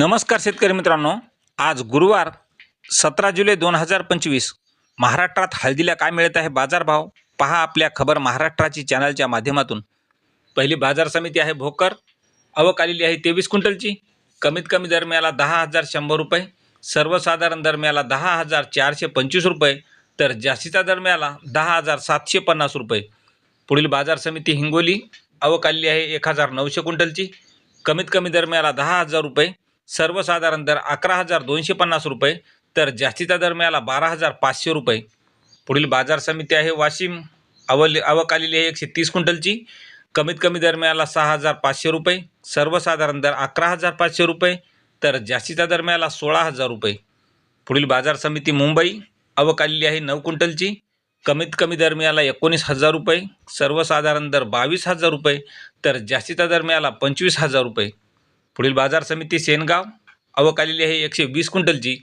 नमस्कार शेतकरी मित्रांनो. आज गुरुवार सतरा जुलै दोन हजार पंचवीस. महाराष्ट्रात हळदीला काय मिळत आहे बाजारभाव पहा आपल्या खबर महाराष्ट्राची चॅनलच्या माध्यमातून. पहिली बाजार समिती आहे भोकर. आवक आलेली आहे तेवीस क्विंटलची. कमीत कमी दरम्याला दहा हजार शंभर रुपये. सर्वसाधारण दरम्याला दहा हजार चारशे पंचवीस रुपये. तर जास्तीचा दरम्याला दहा हजार सातशे पन्नास रुपये. पुढील बाजार समिती हिंगोली. आवक आलेली आहे एक हजार नऊशे क्विंटलची. कमीत कमी दरम्याला दहा हजार रुपये. सर्वसाधारण दर अकरा हजार दोनशे पन्नास रुपये तर जास्तीचा दरम्याला बारा हजार पाचशे रुपये. पुढील बाजार समिती आहे वाशिम. अवल आवक आलेली आहे एकशे तीस क्विंटलची. कमीत कमी दरम्याला सहा हजार पाचशे रुपये. सर्वसाधारण दर अकरा हजार पाचशे रुपये तर जास्तीचा दरम्याला सोळा हजार रुपये. पुढील बाजार समिती मुंबई. आवक आलेली आहे नऊ क्विंटलची. कमीत कमी दरम्याला एकोणीस हजार रुपये. सर्वसाधारण दर बावीस हजार रुपये तर जास्तीचा दरम्याला पंचवीस हजार रुपये. पुढील बाजार समिती सेनगाव आवक आलेली आहे एकशे वीस क्विंटलची.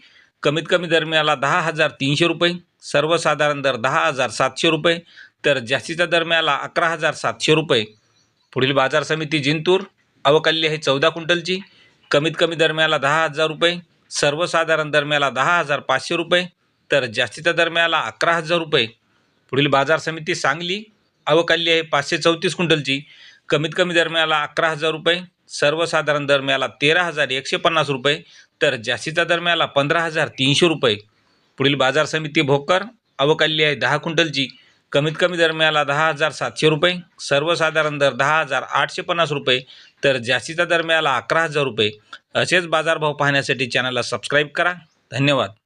कमीत कमी दरम्याला दहा हजार तीनशे रुपये सर्वसाधारण दर दहा हजार सातशे रुपये तर जास्तीचा दरम्याला अकरा हजार सातशे रुपये. पुढील बाजार समिती जिंतूर आवक आलेली आहे चौदा क्विंटलची. कमीत कमी दरम्याला दहा हजार रुपये सर्वसाधारण दरम्याला दहा हजार पाचशे रुपये तर जास्तीच्या दरम्याला अकरा हजार रुपये. पुढील बाजार समिती सांगली आवक आलेली आहे पाचशे चौतीस क्विंटलची. कमीत कमी दरम्याला अकरा हजार रुपये सर्वसाधारण दरम्याला तेरा हजार एकशे पन्नास रुपये तर जास्तीच्या दरम्याला पंधरा हजार तीनशे रुपये. पुढील बाजार समिती भोकर अवकाली आहे दहा क्विंटलची. कमीत कमी दरम्याला दहा हजार सातशे रुपये सर्वसाधारण दर दहा हजार आठशे पन्नास रुपये तर जास्तीच्या दरम्याला अकरा हजार रुपये. असेच बाजारभाव पाहण्यासाठी चॅनलला सबस्क्राईब करा. धन्यवाद.